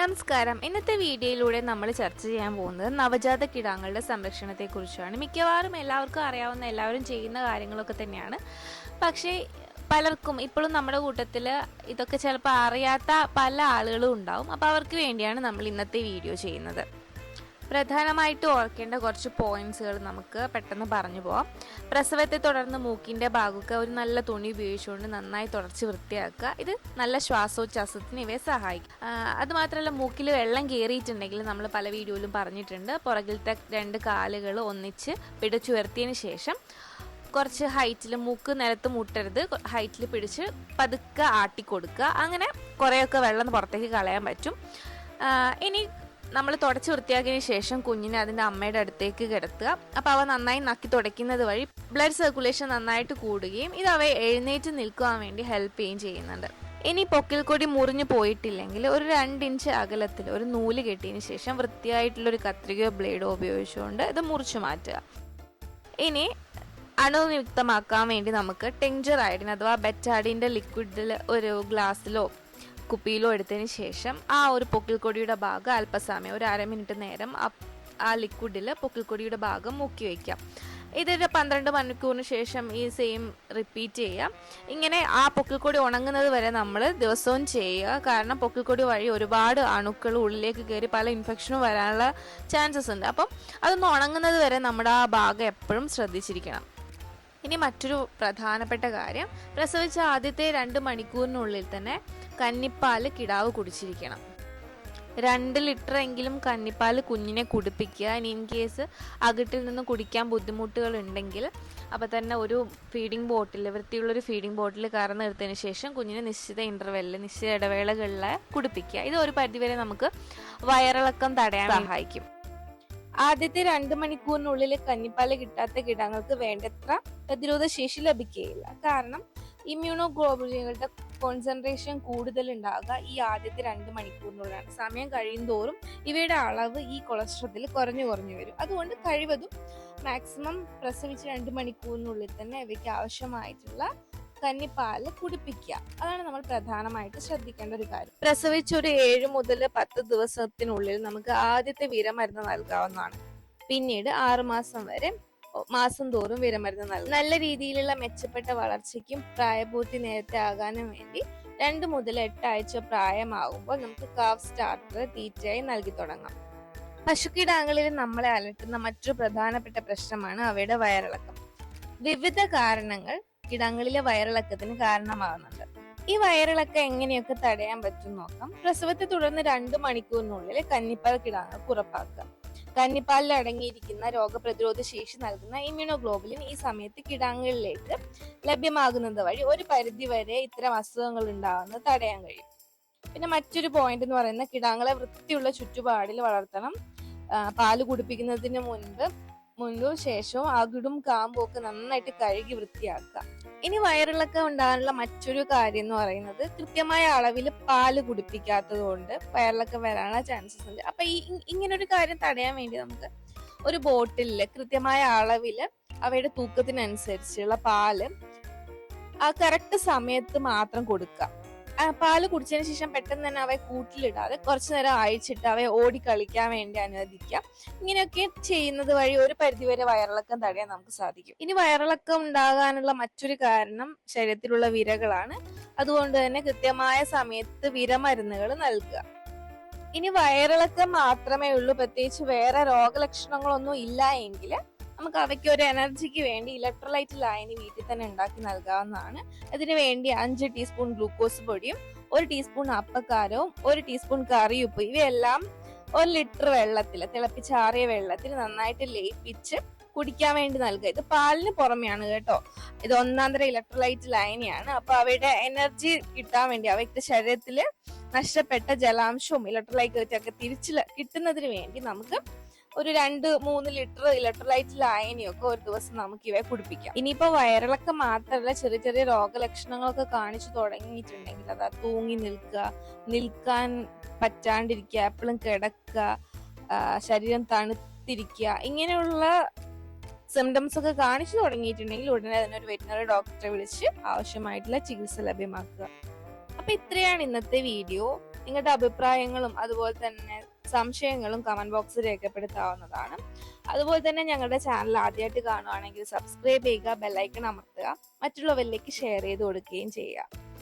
നമസ്കാരം. ഇന്നത്തെ വീഡിയോയിലൂടെ നമ്മൾ ചർച്ച ചെയ്യാൻ പോകുന്നത് നവജാത കിടാങ്ങളുടെ സംരക്ഷണത്തെക്കുറിച്ചാണ്. മിക്കവാറും എല്ലാവർക്കും അറിയാവുന്ന എല്ലാവരും ചെയ്യുന്ന കാര്യങ്ങളൊക്കെ തന്നെയാണ്. പക്ഷേ പലർക്കും ഇപ്പോഴും നമ്മുടെ കൂട്ടത്തിൽ ഇതൊക്കെ ചിലപ്പോൾ അറിയാത്ത പല ആളുകളും ഉണ്ടാവും. അപ്പോൾ അവർക്ക് വേണ്ടിയാണ് നമ്മൾ ഇന്നത്തെ വീഡിയോ ചെയ്യുന്നത്. പ്രധാനമായിട്ട് ഓർക്കേണ്ട കുറച്ച് പോയിന്റ്സുകൾ നമുക്ക് പെട്ടെന്ന് പറഞ്ഞു പോവാം. പ്രസവത്തെ തുടർന്ന് മൂക്കിന്റെ ഭാഗമൊക്കെ ഒരു നല്ല തുണി ഉപയോഗിച്ചുകൊണ്ട് നന്നായി തുടച്ച് വൃത്തിയാക്കുക. ഇത് നല്ല ശ്വാസോച്ഛ്വാസത്തിന് ഇവയെ സഹായിക്കും. അതുമാത്രമല്ല മൂക്കിൽ വെള്ളം കയറിയിട്ടുണ്ടെങ്കിൽ നമ്മൾ പല വീഡിയോയിലും പറഞ്ഞിട്ടുണ്ട്. പുറകിലത്തെ രണ്ട് കാലുകൾ ഒന്നിച്ച് പിടിച്ചുയർത്തിയതിന് ശേഷം കുറച്ച് ഹൈറ്റിൽ മൂക്ക് നിലത്ത് മുട്ടരുത്. ഹൈറ്റിൽ പിടിച്ച് പതുക്കെ ആട്ടിക്കൊടുക്കുക. അങ്ങനെ കുറേയൊക്കെ വെള്ളം പുറത്തേക്ക് കളയാൻ പറ്റും. ഇനി നമ്മൾ തുടച്ച് വൃത്തിയാക്കിയതിന് ശേഷം കുഞ്ഞിനെ അതിന്റെ അമ്മയുടെ അടുത്തേക്ക് കിടത്തുക. അപ്പോൾ അവ നന്നായി നക്കി തുടയ്ക്കുന്നത് വഴി ബ്ലഡ് സർക്കുലേഷൻ നന്നായിട്ട് കൂടുകയും ഇത് അവയെ എഴുന്നേറ്റ് നിൽക്കുവാൻ വേണ്ടി ഹെൽപ്പ് ചെയ്യുകയും ചെയ്യുന്നുണ്ട്. ഇനി പൊക്കിൽ കൊടി മുറിഞ്ഞു പോയിട്ടില്ലെങ്കിൽ ഒരു രണ്ട് ഇഞ്ച് അകലത്തിൽ ഒരു നൂൽ കെട്ടിയതിന് ശേഷം വൃത്തിയായിട്ടുള്ള ഒരു കത്രികയോ ബ്ലേഡോ ഉപയോഗിച്ചുകൊണ്ട് ഇത് മുറിച്ചു മാറ്റുക. ഇനി അണുവിമുക്തമാക്കാൻ വേണ്ടി നമുക്ക് ടെഞ്ചർ ആയിട്ട് അഥവാ ബെറ്റാഡിന്റെ ലിക്വിഡിൽ ഒരു ഗ്ലാസ്സിലോ കുപ്പിയിലോ എടുത്തതിന് ശേഷം ആ ഒരു പൊക്കിൾക്കൊടിയുടെ ഭാഗം അല്പസമയം ഒരു അര മിനിറ്റ് നേരം ആ- ലിക്വിഡിൽ പൊക്കിൾക്കൊടിയുടെ ഭാഗം മുക്കി വയ്ക്കാം ഇതൊരു പന്ത്രണ്ട് മണിക്കൂറിന് ശേഷം ഈ സെയിം റിപ്പീറ്റ് ചെയ്യാം. ഇങ്ങനെ ആ പൊക്കിൾക്കൊടി ഉണങ്ങുന്നത് വരെ നമ്മൾ ദിവസവും ചെയ്യുക. കാരണം പൊക്കിൾക്കൊടി വഴി ഒരുപാട് അണുക്കൾ ഉള്ളിലേക്ക് കയറി പല ഇൻഫെക്ഷനും വരാനുള്ള ചാൻസസ് ഉണ്ട്. അപ്പം അതൊന്ന് ഉണങ്ങുന്നത് വരെ നമ്മുടെ ആ ഭാഗം എപ്പോഴും ശ്രദ്ധിച്ചിരിക്കണം. ഇനി മറ്റൊരു പ്രധാനപ്പെട്ട കാര്യം പ്രസവിച്ച ആദ്യത്തെ രണ്ട് മണിക്കൂറിനുള്ളിൽ തന്നെ കന്നിപ്പാൽ കിടാവ് കുടിച്ചിരിക്കണം. രണ്ട് ലിറ്റർ എങ്കിലും കന്നിപ്പാൽ കുഞ്ഞിനെ കുടിപ്പിക്കുക. ഇനി ഇൻ കേസ് അകിട്ടിൽ നിന്ന് കുടിക്കാൻ ബുദ്ധിമുട്ടുകൾ ഉണ്ടെങ്കിൽ അപ്പോൾ തന്നെ ഒരു ഫീഡിംഗ് ബോട്ടിൽ വൃത്തിയുള്ളൊരു ഫീഡിംഗ് ബോട്ടിൽ കറന്ന് എടുത്തതിന് ശേഷം കുഞ്ഞിനെ നിശ്ചിത ഇന്റർവെല്ലിൽ നിശ്ചിത ഇടവേളകളിലെ കുടിപ്പിക്കുക. ഇത് ഒരു പരിധിവരെ നമുക്ക് വയറിളക്കം തടയാൻ സഹായിക്കും. ആദ്യത്തെ രണ്ട് മണിക്കൂറിനുള്ളിൽ കന്നിപ്പാൽ കിട്ടാത്ത കിടാങ്ങൾക്ക് വേണ്ടത്ര പ്രതിരോധ ശേഷി ലഭിക്കുകയില്ല കാരണം ഇമ്മ്യൂണോഗ്ലോബുലിനുകളുടെ കോൺസെൻട്രേഷൻ കൂടുതൽ ഉണ്ടാകുക ഈ ആദ്യത്തെ രണ്ട് മണിക്കൂറിനുള്ളിലാണ്. സമയം കഴിയും തോറും ഇവയുടെ അളവ് ഈ കൊളസ്ട്രോത്തിൽ കുറഞ്ഞു കുറഞ്ഞു വരും. അതുകൊണ്ട് കഴിവതും മാക്സിമം പ്രസവിച്ച് രണ്ട് മണിക്കൂറിനുള്ളിൽ തന്നെ ഇവയ്ക്ക് ആവശ്യമായിട്ടുള്ള കന്നിപ്പാൽ കുടിപ്പിക്കുക. അതാണ് നമ്മൾ പ്രധാനമായിട്ട് ശ്രദ്ധിക്കേണ്ട ഒരു കാര്യം. പ്രസവിച്ച ഒരു ഏഴ് മുതൽ പത്ത് ദിവസത്തിനുള്ളിൽ നമുക്ക് ആദ്യത്തെ വിരമരുന്ന് നൽകാവുന്നതാണ്. പിന്നീട് ആറുമാസം വരെ മാസം തോറും വിരമരുന്ന് നൽകും നല്ല രീതിയിലുള്ള മെച്ചപ്പെട്ട വളർച്ചയ്ക്കും പ്രായപൂർത്തി നേരത്തെ ആകാനും വേണ്ടി രണ്ട് മുതൽ എട്ട് ആഴ്ച പ്രായമാകുമ്പോൾ നമുക്ക് കാവ് സ്റ്റാർട്ടർ തീറ്റയായി നൽകി തുടങ്ങാം. പശുക്കിടാങ്ങളിൽ നമ്മളെ അലട്ടുന്ന മറ്റൊരു പ്രധാനപ്പെട്ട പ്രശ്നമാണ് അവയുടെ വയറിളക്കം. വിവിധ കാരണങ്ങൾ കിടാങ്ങളിലെ വയറിളക്കത്തിന് കാരണമാകുന്നുണ്ട് ഈ വയറിളക്കം എങ്ങനെയൊക്കെ തടയാൻ പറ്റും നോക്കാം. പ്രസവത്തെ തുടർന്ന് രണ്ട് മണിക്കൂറിനുള്ളിൽ കന്നിപ്പാൽ കിടാങ്ങൾക്ക് ഉറപ്പാക്കുക കന്നിപ്പാലിൽ അടങ്ങിയിരിക്കുന്ന രോഗപ്രതിരോധ ശേഷി നൽകുന്ന ഇമ്മ്യൂണോഗ്ലോബുലിൻ ഈ സമയത്ത് കിടാങ്ങുകളിലേക്ക് ലഭ്യമാകുന്നത് വഴി ഒരു പരിധി വരെ ഇത്തരം അസുഖങ്ങൾ ഉണ്ടാകുന്നത് തടയാൻ കഴിയും. പിന്നെ മറ്റൊരു പോയിന്റ് എന്ന് പറയുന്നത് കിടാങ്ങളെ വൃത്തിയുള്ള ചുറ്റുപാടിൽ വളർത്തണം. പാൽ കുടിപ്പിക്കുന്നതിന് മുൻപ് മുൻപും ശേഷവും അകിടും കാമ്പും ഒക്കെ നന്നായിട്ട് കഴുകി വൃത്തിയാക്കുക. ഇനി വയറിളക്കം ഉണ്ടാകാനുള്ള മറ്റൊരു കാര്യം എന്ന് പറയുന്നത് കൃത്യമായ അളവിൽ പാൽ കുടിപ്പിക്കാത്തത് കൊണ്ട് വയറിളക്കം വരാനുള്ള ചാൻസസ് ഉണ്ട്. അപ്പൊ ഈ ഇങ്ങനെ ഒരു കാര്യം തടയാൻ വേണ്ടി നമുക്ക് ഒരു ബോട്ടിലിൽ കൃത്യമായ അളവിൽ അവയുടെ തൂക്കത്തിനനുസരിച്ചുള്ള പാൽ ആ കറക്റ്റ് സമയത്ത് മാത്രം കൊടുക്കുക. പാൽ കുടിച്ചതിന് ശേഷം പെട്ടെന്ന് തന്നെ അവയെ കൂട്ടിലിടാതെ കുറച്ചു നേരം അയച്ചിട്ട് അവയെ ഓടി കളിക്കാൻ വേണ്ടി അനുവദിക്കാം ഇങ്ങനെയൊക്കെ ചെയ്യുന്നത് വഴി ഒരു പരിധിവരെ വയറിളക്കം തടയാൻ നമുക്ക് സാധിക്കും. ഇനി വയറിളക്കം ഉണ്ടാകാനുള്ള മറ്റൊരു കാരണം ശരീരത്തിലുള്ള വിരകളാണ്. അതുകൊണ്ട് തന്നെ കൃത്യമായ സമയത്ത് വിരമരുന്നുകൾ നൽകുക. ഇനി വയറിളക്കം മാത്രമേ ഉള്ളൂ. പ്രത്യേകിച്ച് വേറെ രോഗലക്ഷണങ്ങളൊന്നും ഇല്ല എങ്കിൽ നമുക്ക് അവയ്ക്ക് ഒരു എനർജിക്ക് വേണ്ടി ഇലക്ട്രോലൈറ്റ് ലായനി വീട്ടിൽ തന്നെ ഉണ്ടാക്കി നൽകാവുന്നതാണ്. അതിനു വേണ്ടി അഞ്ച് ടീസ്പൂൺ ഗ്ലൂക്കോസ് പൊടിയും ഒരു ടീസ്പൂൺ അപ്പക്കാരവും ഒരു ടീസ്പൂൺ കറിയുപ്പ് ഇവയെല്ലാം ഒരു ലിറ്റർ വെള്ളത്തിൽ തിളപ്പിച്ചാറിയ വെള്ളത്തിൽ നന്നായിട്ട് ലയിപ്പിച്ച് കുടിക്കാൻ വേണ്ടി നൽകുക. ഇത് പാലിന് പുറമെയാണ് കേട്ടോ. ഇത് ഒന്നാം തരം ഇലക്ട്രോലൈറ്റ് ലൈനിയാണ് അപ്പൊ അവയുടെ എനർജി കിട്ടാൻ വേണ്ടി അവയ്ക്ക് ശരീരത്തിൽ നഷ്ടപ്പെട്ട ജലാംശവും ഇലക്ട്രോലൈറ്റ് ഒക്കെ തിരിച്ചു കിട്ടുന്നതിന് വേണ്ടി നമുക്ക് ഒരു രണ്ട് മൂന്ന് ലിറ്റർ ഇലക്ട്രോലൈറ്റ് ലായനിയൊക്കെ ഒരു ദിവസം നമുക്ക് ഇവയെ കുടിപ്പിക്കാം. ഇനിയിപ്പോ വയറിളക്കം മാത്രമല്ല ചെറിയ ചെറിയ രോഗലക്ഷണങ്ങളൊക്കെ കാണിച്ചു തുടങ്ങിയിട്ടുണ്ടെങ്കിൽ അതാ തൂങ്ങി നിൽക്കുക നിൽക്കാൻ പറ്റാണ്ടിരിക്കുക എപ്പോഴും കിടക്കുക ശരീരം തണുത്തിരിക്കുക ഇങ്ങനെയുള്ള സിംറ്റംസ് ഒക്കെ കാണിച്ചു തുടങ്ങിയിട്ടുണ്ടെങ്കിൽ ഉടനെ തന്നെ ഒരു വെറ്റിനറി ഡോക്ടറെ വിളിച്ച് ആവശ്യമായിട്ടുള്ള ചികിത്സ ലഭ്യമാക്കുക. അപ്പൊ ഇത്രയാണ് ഇന്നത്തെ വീഡിയോ നിങ്ങളുടെ അഭിപ്രായങ്ങളും അതുപോലെ തന്നെ സംശയങ്ങളും കമന്റ് ബോക്സിൽ രേഖപ്പെടുത്താവുന്നതാണ്. അതുപോലെ തന്നെ ഞങ്ങളുടെ ചാനൽ ആദ്യമായിട്ട് കാണുവാണെങ്കിൽ സബ്സ്ക്രൈബ് ചെയ്യുക ബെല്ലൈക്കൺ അമർത്തുക മറ്റുള്ളവരിലേക്ക് ഷെയർ ചെയ്ത് കൊടുക്കുകയും ചെയ്യുക.